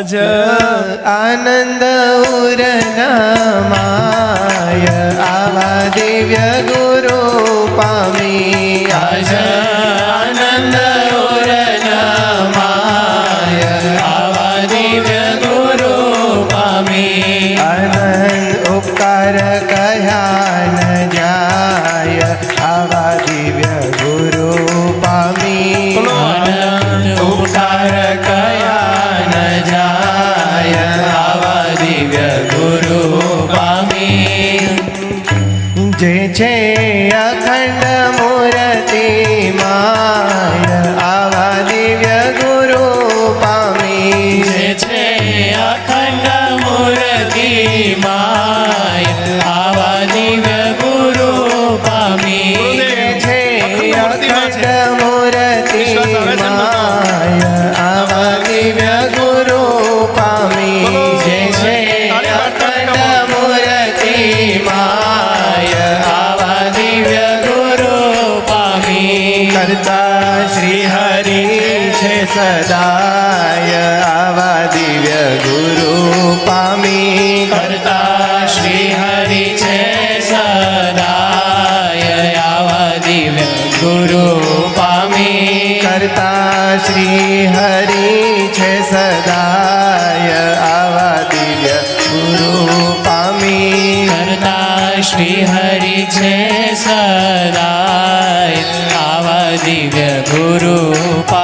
જ આનંદ ઉરનામાય. આવા દિવ્ય ગુરુ પામી આજ આનંદ ઉરનામાય. આવા દિવ્ય ગુરુ પામી આનંદ ઉપકાર કયા ન જાય. આવા દિવ્ય ગુરુ પામી છે અખંડ મૂર્તિ માય. આવા દિવ્ય ગુરુ પામી છે. અખંડ મૂર્તિ માય. આવા દિવ્ય ગુરુ પામી છે. અખંડ મૂર્તિ માય. આવા દિવ્ય ગુરુ કરતા શ્રી હરિ છે સદાય આવા દિવ્ય ગુરુ પામી કરતા શ્રી હરિ છે સદાય આવા દિવ્ય ગુરુ પામી કરતા શ્રી હરિ છે સદાય આવા દિવ્ય ગુરુ પામી કરતા શ્રી હરિ છે સદાય આવા દિવ્ય ગુરુ પામી